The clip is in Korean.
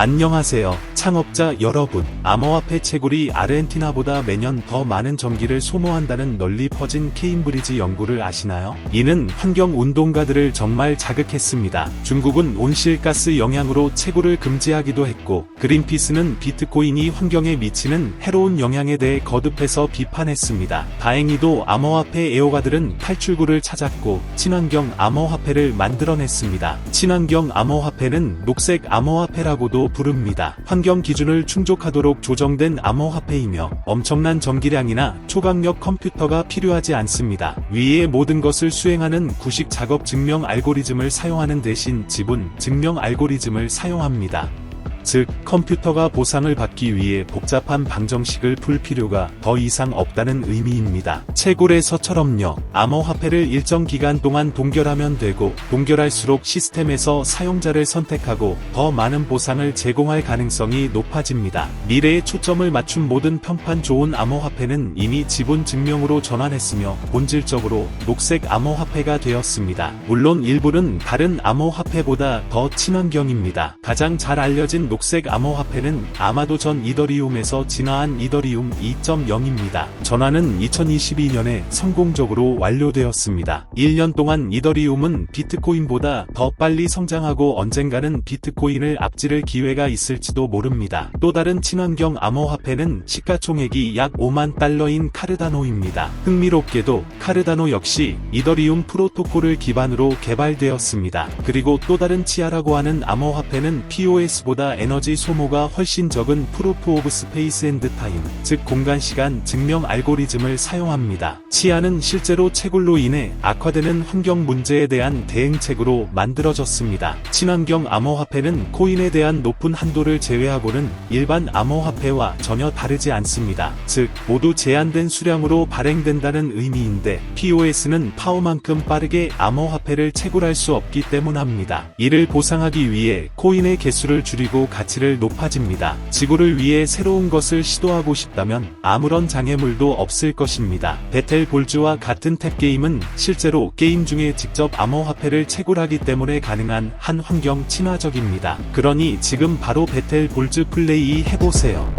안녕하세요. 창업자 여러분. 암호화폐 채굴이 아르헨티나보다 매년 더 많은 전기를 소모한다는 널리 퍼진 케임브리지 연구를 아시나요? 이는 환경 운동가들을 정말 자극했습니다. 중국은 온실가스 영향으로 채굴을 금지하기도 했고, 그린피스는 비트코인이 환경에 미치는 해로운 영향에 대해 거듭해서 비판했습니다. 다행히도 암호화폐 애호가들은 탈출구를 찾았고, 친환경 암호화폐를 만들어냈습니다. 친환경 암호화폐는 녹색 암호화폐라고도 부릅니다. 환경 기준을 충족하도록 조정된 암호화폐이며 엄청난 전기량이나 초강력 컴퓨터가 필요하지 않습니다. 위의 모든 것을 수행하는 구식 작업 증명 알고리즘을 사용하는 대신 지분 증명 알고리즘을 사용합니다. 즉, 컴퓨터가 보상을 받기 위해 복잡한 방정식을 풀 필요가 더 이상 없다는 의미입니다. 채굴에서처럼요, 암호화폐를 일정 기간 동안 동결하면 되고, 동결할수록 시스템에서 사용자를 선택하고 더 많은 보상을 제공할 가능성이 높아집니다. 미래에 초점을 맞춘 모든 평판 좋은 암호화폐는 이미 지분 증명으로 전환했으며, 본질적으로 녹색 암호화폐가 되었습니다. 물론 일부는 다른 암호화폐보다 더 친환경입니다. 가장 잘 알려진 녹색 암호화폐는 아마도 전 이더리움에서 진화한 이더리움 2.0입니다. 전환은 2022년에 성공적으로 완료되었습니다. 1년 동안 이더리움은 비트코인보다 더 빨리 성장하고 언젠가는 비트코인을 앞지를 기회가 있을지도 모릅니다. 또 다른 친환경 암호화폐는 시가총액이 약 5만 달러인 카르다노입니다. 흥미롭게도 카르다노 역시 이더리움 프로토콜을 기반으로 개발되었습니다. 그리고 또 다른 치아라고 하는 암호화폐는 POS보다 에너지 소모가 훨씬 적은 프로프 오브 스페이스 앤드 타임, 즉 공간 시간 증명 알고리즘을 사용합니다. 치아는 실제로 채굴로 인해 악화되는 환경 문제에 대한 대응책으로 만들어졌습니다. 친환경 암호화폐는 코인에 대한 높은 한도를 제외하고는 일반 암호화폐와 전혀 다르지 않습니다. 즉, 모두 제한된 수량으로 발행된다는 의미인데, POS는 파워만큼 빠르게 암호화폐를 채굴할 수 없기 때문합니다. 이를 보상하기 위해 코인의 개수를 줄이고 가치를 높아집니다. 지구를 위해 새로운 것을 시도하고 싶다면 아무런 장애물도 없을 것입니다. 배텔 볼즈와 같은 탭게임은 실제로 게임 중에 직접 암호화폐를 채굴하기 때문에 가능한 한 환경 친화적입니다. 그러니 지금 바로 배텔 볼즈 플레이 해보세요.